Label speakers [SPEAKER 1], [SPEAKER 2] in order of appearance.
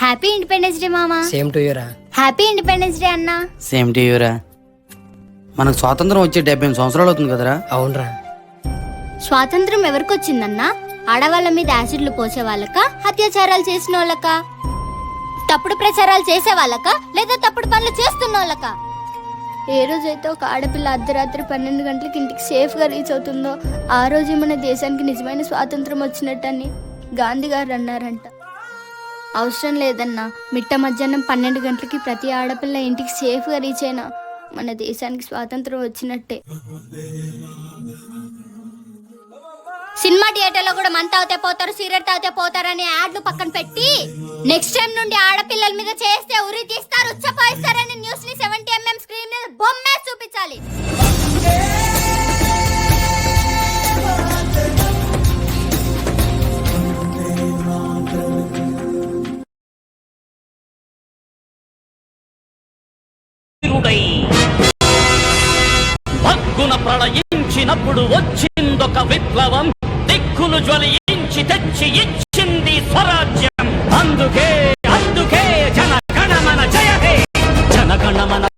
[SPEAKER 1] Happy independence day మామా.
[SPEAKER 2] Same to యూరా
[SPEAKER 1] happy independence day అన్నా.
[SPEAKER 3] సేమ్ టు యూరా మనకు స్వాతంత్రం వచ్చి డెబ్బై సంవత్సరాలు అవుతుంది కదరా.
[SPEAKER 2] అవునరా.
[SPEAKER 1] స్వాతంత్రం ఎవరికి వచ్చిందన్నా ఆడవాళ్ళ మీద యాసిడ్లు పోసే వాళ్ళక అత్యాచారాలు చేసిన వాళ్ళక తప్పుడు ప్రచారాలు చేసే వాళ్ళక లేదా తప్పుడు పనులు చేస్తున్న వాళ్ళక ఏ రోజైతే ఒక ఆడపిల్ల అర్ధరాత్రి పన్నెండు గంటలకి ఇంటికి సేఫ్గా రీచ్ అవుతుందో ఆ రోజే మన దేశానికి నిజమైన స్వాతంత్రం వచ్చినట్టని గాంధీ గారు అన్నారంట. అవసరం లేదన్నా మిట్ట మధ్యాహ్నం పన్నెండు గంటలకి ప్రతి ఆడపిల్ల ఇంటికి సేఫ్గా రీచ్ అయినా మన దేశానికి స్వాతంత్రం వచ్చినట్టే. సినిమా థియేటర్లో కూడా మంత అవుతే పోతారు సిగరెట్ తాగితే పోతారని యాడ్లు పక్కన పెట్టి నెక్స్ట్ టైం నుండి ఆడపిల్లల మీద చేస్తే
[SPEAKER 4] వీరుడై భగ్గున ప్రళయించినప్పుడు వచ్చిందొక విప్లవం దిక్కులు జ్వలించి తెచ్చి ఇచ్చింది స్వరాజ్యం. అందుకే